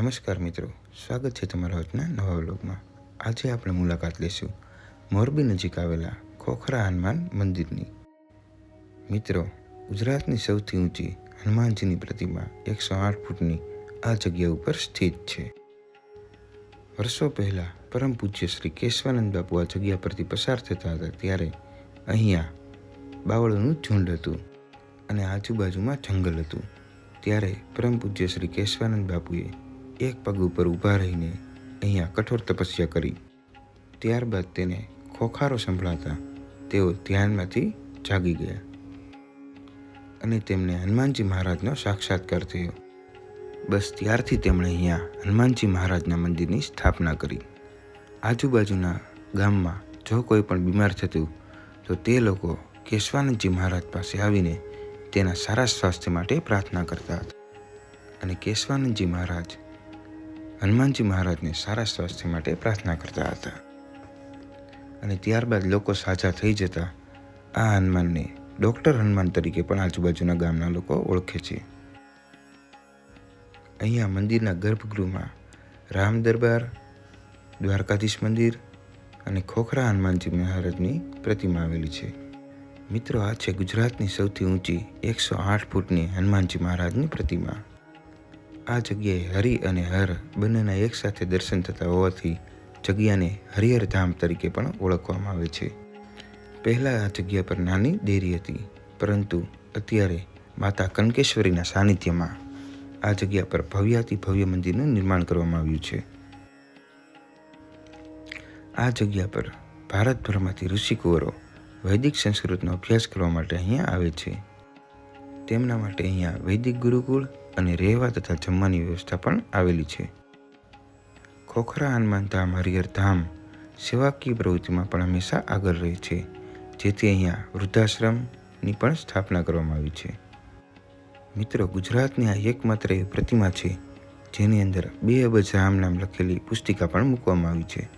નમસ્કાર મિત્રો, સ્વાગત છે તમારા આજના નવા વ્લોગમાં. આજે આપણે મુલાકાત લઈશું મોરબી નજીક આવેલા ખોખરા હનુમાન મંદિરની. મિત્રો, ગુજરાતની સૌથી ઊંચી હનુમાનજીની પ્રતિમા એકસો આઠ ફૂટની આ જગ્યા ઉપર સ્થિત છે. વર્ષો પહેલાં પરમ પૂજ્ય શ્રી કેશવાનંદ બાપુ આ જગ્યા પરથી પસાર થતા હતા ત્યારે અહીંયા બાવળોનું ઝુંડ હતું અને આજુબાજુમાં જંગલ હતું. ત્યારે પરમ પૂજ્ય શ્રી કેશવાનંદ બાપુએ એક પગ ઉપર ઊભા રહીને અહીંયા કઠોર તપસ્યા કરી. ત્યારબાદ તેને ખોખારો સંભળાતા તેઓ ધ્યાનમાંથી જાગી ગયા અને તેમને હનુમાનજી મહારાજનો સાક્ષાત્કાર થયો. બસ ત્યારથી તેમણે અહીંયા હનુમાનજી મહારાજના મંદિરની સ્થાપના કરી. આજુબાજુના ગામમાં જો કોઈ પણ બીમાર થતું તો તે લોકો કેશવાનંદજી મહારાજ પાસે આવીને તેના સારા સ્વાસ્થ્ય માટે પ્રાર્થના કરતા હતા. અને કેશવાનંદજી મહારાજ હનુમાનજી મહારાજને સારા સ્વાસ્થ્ય માટે પ્રાર્થના કરતા હતા. અને ત્યારબાદ લોકો સાજા થઈ જતા આ હનુમાનને ડૉક્ટર હનુમાન તરીકે પણ આજુબાજુના ગામના લોકો ઓળખે છે. અહીંયા મંદિરના ગર્ભગૃહમાં રામ દરબાર, દ્વારકાધીશ મંદિર અને ખોખરા હનુમાનજી મહારાજની પ્રતિમા આવેલી છે. મિત્રો, આ છે ગુજરાતની સૌથી ઊંચી એકસો આઠ ફૂટની હનુમાનજી મહારાજની પ્રતિમા. આ જગ્યાએ હરિ અને હર બંનેના એકસાથે દર્શન થતા હોવાથી જગ્યાને હરિહર ધામ તરીકે પણ ઓળખવામાં આવે છે. પહેલાં આ જગ્યા પર નાની ડેરી હતી, પરંતુ અત્યારે માતા કનકેશ્વરીના સાનિધ્યમાં આ જગ્યા પર ભવ્યાતિ ભવ્ય મંદિરનું નિર્માણ કરવામાં આવ્યું છે. આ જગ્યા પર ભારતભરમાંથી ઋષિકુંવરો વૈદિક સંસ્કૃતનો અભ્યાસ કરવા માટે અહીંયા આવે છે. તેમના માટે અહીંયા વૈદિક ગુરુકુળ અને રહેવા તથા જમવાની વ્યવસ્થા પણ આવેલી છે. ખોખરા હનુમાન ધામ હરિહર ધામ સેવાકીય પ્રવૃત્તિમાં પણ હંમેશા આગળ રહે છે, જેથી અહીંયા વૃદ્ધાશ્રમની પણ સ્થાપના કરવામાં આવી છે. મિત્રો, ગુજરાતની આ એકમાત્ર પ્રતિમા છે, જેની અંદર બે અબજ રામ નામ લખેલી પુસ્તિકા પણ મૂકવામાં આવી છે.